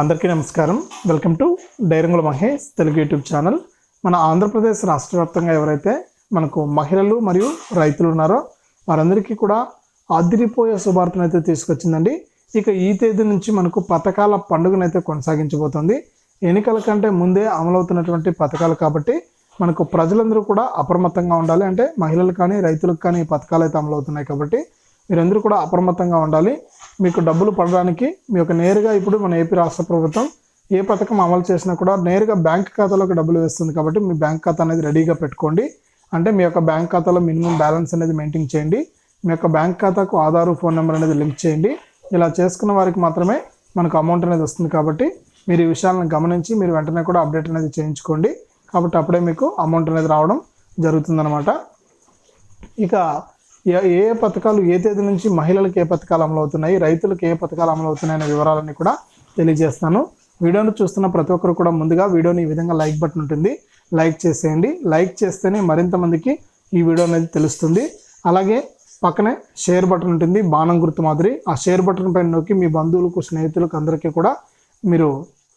అందరికీ నమస్కారం. Welcome to డైరంగుల మహేష్ తెలుగు యూట్యూబ్ ఛానల్. మన ఆంధ్రప్రదేశ్ రాష్ట్ర వ్యాప్తంగా ఎవరైతే మనకు మహిళలు మరియు రైతులు ఉన్నారో వారందరికీ కూడా అదిరిపోయే శుభార్తను అయితే తీసుకొచ్చిందండి. ఇక ఈ తేదీ నుంచి మనకు పథకాల పండుగనైతే కొనసాగించబోతోంది. ఎన్నికల కంటే ముందే అమలవుతున్నటువంటి పథకాలు కాబట్టి మనకు ప్రజలందరూ కూడా అప్రమత్తంగా ఉండాలి. అంటే మహిళలు కానీ రైతులకు కానీ ఈ పథకాలు అయితే అమలవుతున్నాయి కాబట్టి మీరందరూ కూడా అప్రమత్తంగా ఉండాలి. మీకు డబ్బులు పడడానికి మీ యొక్క నేరుగా ఇప్పుడు మన ఏపీ రాష్ట్ర ప్రభుత్వం ఏ పథకం అమలు చేసినా కూడా నేరుగా బ్యాంక్ ఖాతాలోకి డబ్బులు వేస్తుంది కాబట్టి మీ బ్యాంక్ ఖాతా అనేది రెడీగా పెట్టుకోండి. అంటే మీ యొక్క బ్యాంక్ ఖాతాలో మినిమం బ్యాలెన్స్ అనేది మెయింటైన్ చేయండి. మీ యొక్క బ్యాంక్ ఖాతాకు ఆధార్ ఫోన్ నెంబర్ అనేది లింక్ చేయండి. ఇలా చేసుకున్న వారికి మాత్రమే మనకు అమౌంట్ అనేది వస్తుంది కాబట్టి మీరు ఈ విషయాలను గమనించి మీరు వెంటనే కూడా అప్డేట్ అనేది చేయించుకోండి. కాబట్టి అప్పుడే మీకు అమౌంట్ అనేది రావడం జరుగుతుందన్నమాట. ఇక ఏ ఏ పథకాలు ఏ తేదీ నుంచి మహిళలకు ఏ పథకాలు అమలు అవుతున్నాయి రైతులకు ఏ పథకాలు అమలవుతున్నాయి అనే వివరాలన్నీ కూడా తెలియజేస్తాను. వీడియోను చూస్తున్న ప్రతి ఒక్కరు కూడా ముందుగా వీడియోని ఈ విధంగా లైక్ బటన్ ఉంటుంది. లైక్ చేసేయండి. లైక్ చేస్తేనే మరింత మందికి ఈ వీడియో అనేది తెలుస్తుంది. అలాగే పక్కనే షేర్ బటన్ ఉంటుంది. బాణం గుర్తు మాదిరి. ఆ షేర్ బటన్ పైన నొక్కి మీ బంధువులకు స్నేహితులకు అందరికీ కూడా మీరు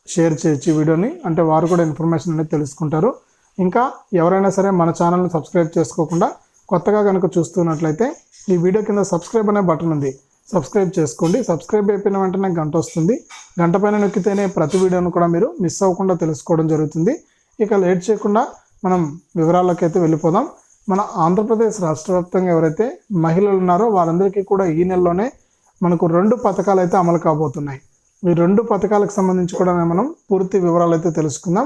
షేర్ చేయొచ్చు వీడియోని. అంటే వారు కూడా ఇన్ఫర్మేషన్ అనేది తెలుసుకుంటారు. ఇంకా ఎవరైనా సరే మన ఛానల్ని సబ్స్క్రైబ్ చేసుకోకుండా కొత్తగా కనుక చూస్తున్నట్లయితే ఈ వీడియో కింద సబ్స్క్రైబ్ అనే బటన్ ఉంది. సబ్స్క్రైబ్ చేసుకోండి. సబ్స్క్రైబ్ అయిపోయిన వెంటనే గంట వస్తుంది. గంట పైన నొక్కితేనే ప్రతి వీడియోను కూడా మీరు మిస్ అవ్వకుండా తెలుసుకోవడం జరుగుతుంది. ఇక లేట్ చేయకుండా మనం వివరాల్లోకి అయితే వెళ్ళిపోదాం. మన ఆంధ్రప్రదేశ్ రాష్ట్ర వ్యాప్తంగా ఎవరైతే మహిళలు ఉన్నారో వారందరికీ కూడా ఈ నెలలోనే మనకు రెండు పథకాలు అయితే అమలు కాబోతున్నాయి. ఈ రెండు పథకాలకు సంబంధించి కూడా మనం పూర్తి వివరాలు అయితే తెలుసుకుందాం.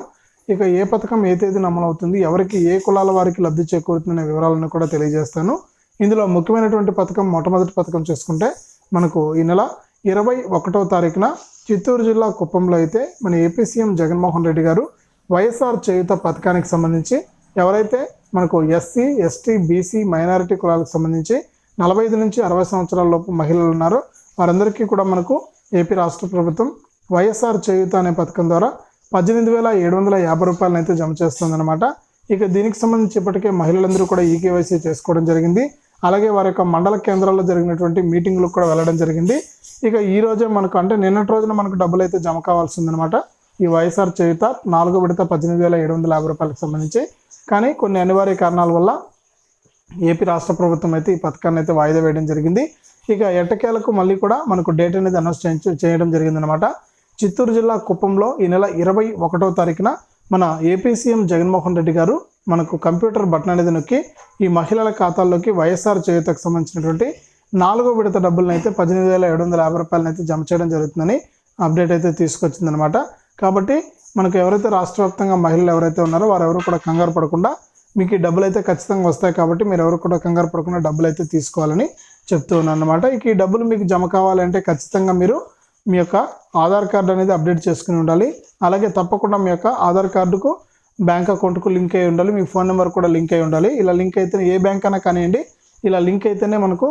ఇక ఏ పథకం ఏ తేదీన అమలవుతుంది ఎవరికి ఏ కులాల వారికి లబ్ధి చేకూరుతుందనే వివరాలను కూడా తెలియజేస్తాను. ఇందులో ముఖ్యమైనటువంటి పథకం మొట్టమొదటి పథకం చూసుకుంటే మనకు ఈ నెల ఇరవై ఒకటో తారీఖున చిత్తూరు జిల్లా కుప్పంలో అయితే మన ఏపీ సీఎం జగన్మోహన్ రెడ్డి గారు వైఎస్ఆర్ చేయుత పథకానికి సంబంధించి ఎవరైతే మనకు ఎస్సీ ఎస్టీ బీసీ మైనారిటీ కులాలకు సంబంధించి నలభై ఐదు నుంచి అరవై సంవత్సరాల లోపు మహిళలు ఉన్నారో వారందరికీ కూడా మనకు ఏపీ రాష్ట్ర ప్రభుత్వం వైఎస్ఆర్ చేయుత అనే పథకం ద్వారా పద్దెనిమిది వేల ఏడు వందల యాభై రూపాయలను అయితే జమ చేస్తుందన్నమాట. ఇక దీనికి సంబంధించి ఇప్పటికే మహిళలందరూ కూడా ఈ కేవైసీ చేసుకోవడం జరిగింది. అలాగే వారి యొక్క మండల కేంద్రాల్లో జరిగినటువంటి మీటింగ్లకు కూడా వెళ్ళడం జరిగింది. ఇక ఈ రోజే మనకు అంటే నిన్నటి రోజున మనకు డబ్బులు అయితే జమ కావాల్సిందనమాట ఈ వైఎస్ఆర్ చేయుత నాలుగో విడత పద్దెనిమిది వేల ఏడు వందల యాభై రూపాయలకు సంబంధించి. కానీ కొన్ని అనివార్య కారణాల వల్ల ఏపీ రాష్ట్ర ప్రభుత్వం అయితే ఈ పథకాన్ని అయితే వాయిదా వేయడం జరిగింది. ఇక ఎట్టకేలకు మళ్ళీ కూడా మనకు డేట్ అనేది అనౌన్స్ చేయించ చేయడం జరిగిందనమాట చిత్తూరు జిల్లా కుప్పంలో ఈ నెల ఇరవై ఒకటో తారీఖున మన ఏపీ సీఎం జగన్మోహన్ రెడ్డి గారు మనకు కంప్యూటర్ బటన్ అనేది నొక్కి ఈ మహిళల ఖాతాల్లోకి వైఎస్ఆర్ చేయుతకు సంబంధించినటువంటి నాలుగో విడత డబ్బులను అయితే పద్దెనిమిది వేల ఏడు వందల యాభై రూపాయలను అయితే జమ చేయడం జరుగుతుందని అప్డేట్ అయితే తీసుకొచ్చిందనమాట కాబట్టి మనకు ఎవరైతే రాష్ట్ర వ్యాప్తంగా మహిళలు ఎవరైతే ఉన్నారో వారు ఎవరు కూడా కంగారు పడకుండా మీకు ఈ డబ్బులు అయితే ఖచ్చితంగా వస్తాయి కాబట్టి మీరు ఎవరు కూడా కంగారు పడకుండా డబ్బులు అయితే తీసుకోవాలని చెప్తూ ఉన్నాను అనమాట ఇక ఈ డబ్బులు మీకు జమ కావాలంటే ఖచ్చితంగా మీరు మీ యొక్క ఆధార్ కార్డు అనేది అప్డేట్ చేసుకుని ఉండాలి. అలాగే తప్పకుండా మీ యొక్క ఆధార్ కార్డుకు బ్యాంక్ అకౌంట్కు లింక్ అయి ఉండాలి. మీ ఫోన్ నెంబర్ కూడా లింక్ అయి ఉండాలి. ఇలా లింక్ అయితే ఏ బ్యాంక్ అయినా కానివ్వండి ఇలా లింక్ అయితేనే మనకు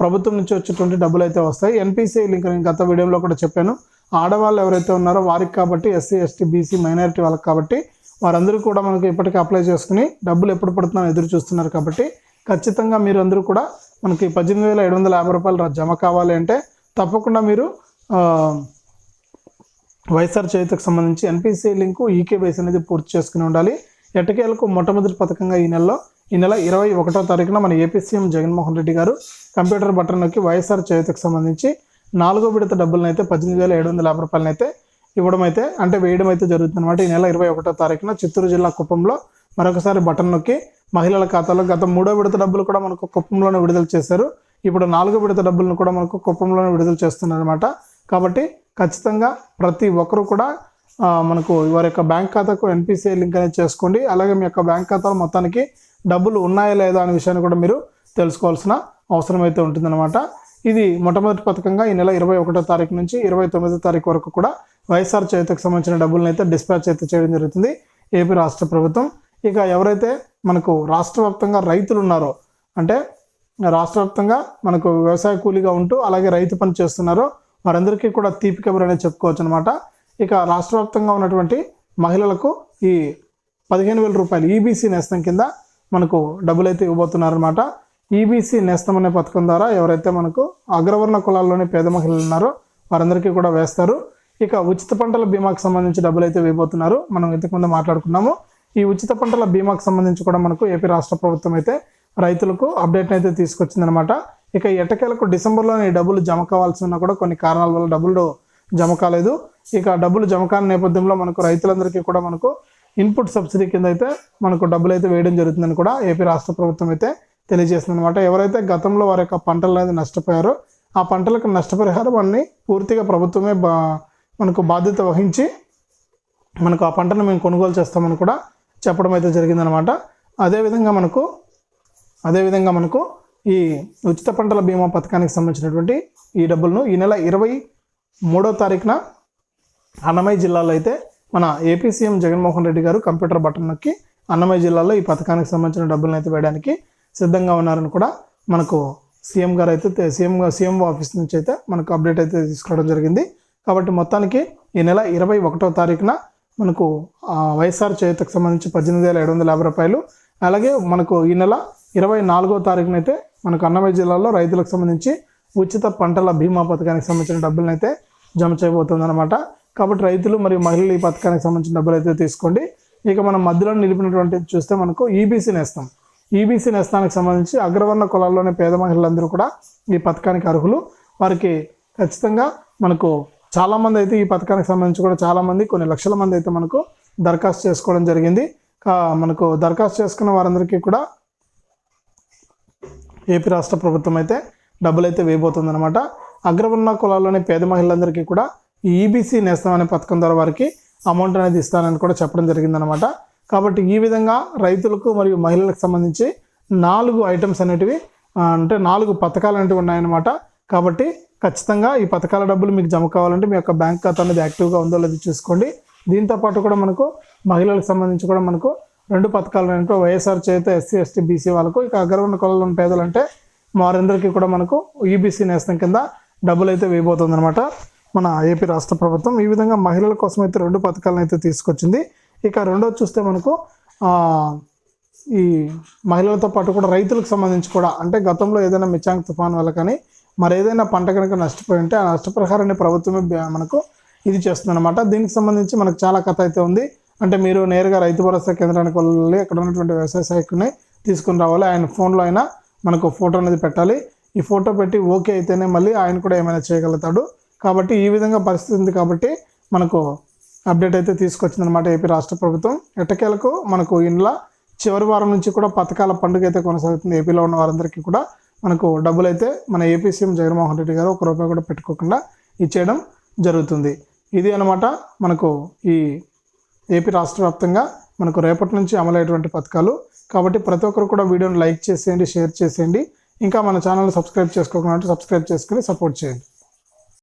ప్రభుత్వం నుంచి వచ్చేటువంటి డబ్బులు అయితే వస్తాయి. ఎన్పిసిఐ లింక్ నేను గత వీడియోలో కూడా చెప్పాను. ఆడవాళ్ళు ఎవరైతే ఉన్నారో వారికి కాబట్టి ఎస్సీ ఎస్టీ బీసీ మైనారిటీ వాళ్ళకి కాబట్టి వారందరూ కూడా మనకు ఇప్పటికీ అప్లై చేసుకుని డబ్బులు ఎప్పుడు పడుతున్నారో ఎదురు చూస్తున్నారు కాబట్టి ఖచ్చితంగా మీరు అందరూ కూడా మనకి పద్దెనిమిది వేల ఏడు వందల యాభై రూపాయలు జమ కావాలి అంటే తప్పకుండా మీరు వైఎస్ఆర్ చేతికి సంబంధించి ఎన్పిసి లింకు ఈకేవైసీ అనేది పూర్తి చేసుకుని ఉండాలి. ఎట్టకేలకు మొట్టమొదటి పథకంగా ఈ నెలలో ఈ నెల ఇరవై ఒకటో తారీఖున మన ఏపీ సీఎం జగన్మోహన్ రెడ్డి గారు కంప్యూటర్ బటన్ నొక్కి వైఎస్ఆర్ చేతికి సంబంధించి నాలుగో విడత డబ్బులను అయితే పద్దెనిమిది వేల ఏడు వందల యాభై రూపాయలను అయితే ఇవ్వడం అయితే అంటే వేయడం అయితే జరుగుతుందన్నమాట. ఈ నెల ఇరవై ఒకటో తారీఖున చిత్తూరు జిల్లా కుప్పంలో మరొకసారి బటన్ నొక్కి మహిళల ఖాతాలో గత మూడో విడత డబ్బులు కూడా మనకు కుప్పంలోనే విడుదల చేశారు. ఇప్పుడు నాలుగో విడత డబ్బులను కూడా మనకు కుప్పంలోనే విడుదల చేస్తున్నారన్నమాట. కాబట్టి ఖచ్చితంగా ప్రతి ఒక్కరు కూడా మనకు వారి యొక్క బ్యాంక్ ఖాతాకు ఎన్పిసిఐ లింక్ అనేది చేసుకోండి. అలాగే మీ యొక్క బ్యాంక్ ఖాతాలో మొత్తానికి డబ్బులు ఉన్నాయా లేదా అనే విషయాన్ని కూడా మీరు తెలుసుకోవాల్సిన అవసరం అయితే ఉంటుందన్నమాట. ఇది మొట్టమొదటి పథకంగా ఈ నెల ఇరవై ఒకటో తారీఖు నుంచి ఇరవై తొమ్మిదో తారీఖు వరకు కూడా వైఎస్ఆర్ చేతికి సంబంధించిన డబ్బులను అయితే డిస్పాచ్ అయితే చేయడం జరుగుతుంది. ఏపీ రాష్ట్ర ప్రభుత్వం. ఇక ఎవరైతే మనకు రాష్ట్ర వ్యాప్తంగా రైతులు ఉన్నారో అంటే రాష్ట్ర వ్యాప్తంగా మనకు వ్యవసాయ కూలీగా ఉంటూ అలాగే రైతు పని చేస్తున్నారో వారందరికీ కూడా తీపి కబురు అనేది చెప్పుకోవచ్చు అనమాట ఇక రాష్ట్ర వ్యాప్తంగా ఉన్నటువంటి మహిళలకు ఈ పదిహేను వేల రూపాయలు ఈబీసీ నేస్తం కింద మనకు డబ్బులు అయితే ఇవ్వబోతున్నారనమాట ఈబీసీ నేస్తం అనే పథకం ద్వారా ఎవరైతే మనకు అగ్రవర్ణ కులాల్లోని పేద మహిళలు ఉన్నారో వారందరికీ కూడా వేస్తారు. ఇక ఉచిత పంటల బీమాకు సంబంధించి డబ్బులు అయితే వేయబోతున్నారు. మనం ఇంతకుముందు మాట్లాడుకున్నాము. ఈ ఉచిత పంటల బీమాకు సంబంధించి కూడా మనకు ఏపీ రాష్ట్ర ప్రభుత్వం అయితే రైతులకు అప్డేట్ అయితే తీసుకొచ్చిందనమాట ఇక ఎటకేలకు డిసెంబర్లోనే ఈ డబ్బులు జమ కావాల్సి ఉన్నా కూడా కొన్ని కారణాల వల్ల డబ్బులు జమ కాలేదు. ఇక డబ్బులు జమ కాని నేపథ్యంలో మనకు రైతులందరికీ కూడా మనకు ఇన్పుట్ సబ్సిడీ కింద అయితే మనకు డబ్బులు అయితే వేయడం జరుగుతుందని కూడా ఏపీ రాష్ట్ర ప్రభుత్వం అయితే తెలియజేస్తుంది అనమాట ఎవరైతే గతంలో వారి యొక్క పంటలు అనేది నష్టపోయారో ఆ పంటలకు నష్టపరిహారం అన్ని పూర్తిగా ప్రభుత్వమే బా మనకు బాధ్యత వహించి మనకు ఆ పంటను మేము కొనుగోలు చేస్తామని కూడా చెప్పడం అయితే జరిగిందనమాట అదేవిధంగా మనకు అదేవిధంగా మనకు ఈ ఉచిత పంటల బీమా పథకానికి సంబంధించినటువంటి ఈ డబ్బులను ఈ నెల ఇరవై మూడో తారీఖున అన్నమయ్య జిల్లాలో అయితే మన ఏపీ సీఎం జగన్మోహన్ రెడ్డి గారు కంప్యూటర్ బటన్ నొక్కి అన్నమయ్య జిల్లాలో ఈ పథకానికి సంబంధించిన డబ్బులను అయితే వేయడానికి సిద్ధంగా ఉన్నారని కూడా మనకు సీఎం గారు అయితే సీఎం సీఎం ఆఫీస్ నుంచి అయితే మనకు అప్డేట్ అయితే తీసుకోవడం జరిగింది. కాబట్టి మొత్తానికి ఈ నెల ఇరవై ఒకటో తారీఖున మనకు వైఎస్ఆర్ చేతకు సంబంధించి పద్దెనిమిది వేల ఏడు వందల యాభై రూపాయలు అలాగే మనకు ఈ నెల ఇరవై నాలుగో తారీఖునైతే మనకు అన్నమయ్య జిల్లాలో రైతులకు సంబంధించి ఉచిత పంటల బీమా పథకానికి సంబంధించిన డబ్బులను అయితే జమ చేయబోతుంది అనమాట కాబట్టి రైతులు మరియు మహిళలు ఈ పథకానికి సంబంధించిన డబ్బులు అయితే తీసుకోండి. ఇక మనం మధ్యలో నిలిపినటువంటి చూస్తే మనకు ఈబీసీ నేస్తాం. ఈబీసీ నేస్తానికి సంబంధించి అగ్రవర్ణ కులాల్లోని పేద మహిళలందరూ కూడా ఈ పథకానికి అర్హులు. వారికి ఖచ్చితంగా మనకు చాలామంది అయితే ఈ పథకానికి సంబంధించి కూడా చాలామంది కొన్ని లక్షల మంది అయితే మనకు దరఖాస్తు చేసుకోవడం జరిగింది. మనకు దరఖాస్తు చేసుకున్న వారందరికీ కూడా ఏపీ రాష్ట్ర ప్రభుత్వం అయితే డబ్బులు అయితే వేయబోతుంది అనమాట అగ్రవర్ణ కులాల్లోని పేద మహిళలందరికీ కూడా ఈ ఈబీసీ నేస్తం అనే పథకం ద్వారా వారికి అమౌంట్ అనేది ఇస్తానని కూడా చెప్పడం జరిగిందనమాట కాబట్టి ఈ విధంగా రైతులకు మరియు మహిళలకు సంబంధించి నాలుగు ఐటమ్స్ అనేటివి అంటే నాలుగు పథకాలు అనేటివి ఉన్నాయన్నమాట. కాబట్టి ఖచ్చితంగా ఈ పథకాల డబ్బులు మీకు జమ కావాలంటే మీ యొక్క బ్యాంక్ ఖాతా అనేది యాక్టివ్గా ఉందో లేదో చూసుకోండి. దీంతో పాటు కూడా మనకు మహిళలకు సంబంధించి కూడా మనకు రెండు పథకాలు అంటే వైఎస్ఆర్ చేత ఎస్సీ ఎస్టీ బీసీ వాళ్ళకు. ఇక అగ్రవర్ణ కులాల్లో ఉన్న పేదలంటే వారందరికీ కూడా మనకు ఈబీసీ నేస్తం కింద డబ్బులు అయితే వేయబోతుంది అనమాట మన ఏపీ రాష్ట్ర ప్రభుత్వం ఈ విధంగా మహిళల కోసం అయితే రెండు పథకాలను అయితే తీసుకొచ్చింది. ఇక రెండోది చూస్తే మనకు ఈ మహిళలతో పాటు కూడా రైతులకు సంబంధించి కూడా అంటే గతంలో ఏదైనా మిచాంగ్ తుఫాన్ వల్ల కానీ మరేదైనా పంట కనుక నష్టపోయి ఉంటే ఆ నష్టపరిహారాన్ని ప్రభుత్వమే మనకు ఇది చేస్తుందన్నమాట. దీనికి సంబంధించి మనకు చాలా కథ అయితే ఉంది. అంటే మీరు నేరుగా రైతు భరోసా కేంద్రానికి వెళ్ళి అక్కడ ఉన్నటువంటి వ్యవసాయ శాఖని తీసుకుని రావాలి. ఆయన ఫోన్లో అయినా మనకు ఫోటో అనేది పెట్టాలి. ఈ ఫోటో పెట్టి ఓకే అయితేనే మళ్ళీ ఆయన కూడా ఏమైనా చేయగలుగుతాడు. కాబట్టి ఈ విధంగా పరిస్థితి ఉంది కాబట్టి మనకు అప్డేట్ అయితే తీసుకొచ్చిందనమాట ఏపీ రాష్ట్ర ప్రభుత్వం. ఎట్టకేలకు మనకు ఇంట్లో చివరి వారం నుంచి కూడా పథకాల పండుగ అయితే కొనసాగుతుంది ఏపీలో ఉన్న వారందరికీ కూడా. మనకు డబ్బులు అయితే మన ఏపీ సీఎం జగన్మోహన్ రెడ్డి గారు ఒక రూపాయి కూడా పెట్టుకోకుండా ఇచ్చేయడం జరుగుతుంది. ఇది అనమాట మనకు ఈ ఏపీ రాష్ట్ర వ్యాప్తంగా మనకు రేపటి నుంచి అమలయ్యేటువంటి పథకాలు. కాబట్టి ప్రతి ఒక్కరు కూడా వీడియోని లైక్ చేసేయండి షేర్ చేసేయండి. ఇంకా మన ఛానల్ సబ్స్క్రైబ్ చేసుకోకుండా సబ్స్క్రైబ్ చేసుకుని సపోర్ట్ చేయండి.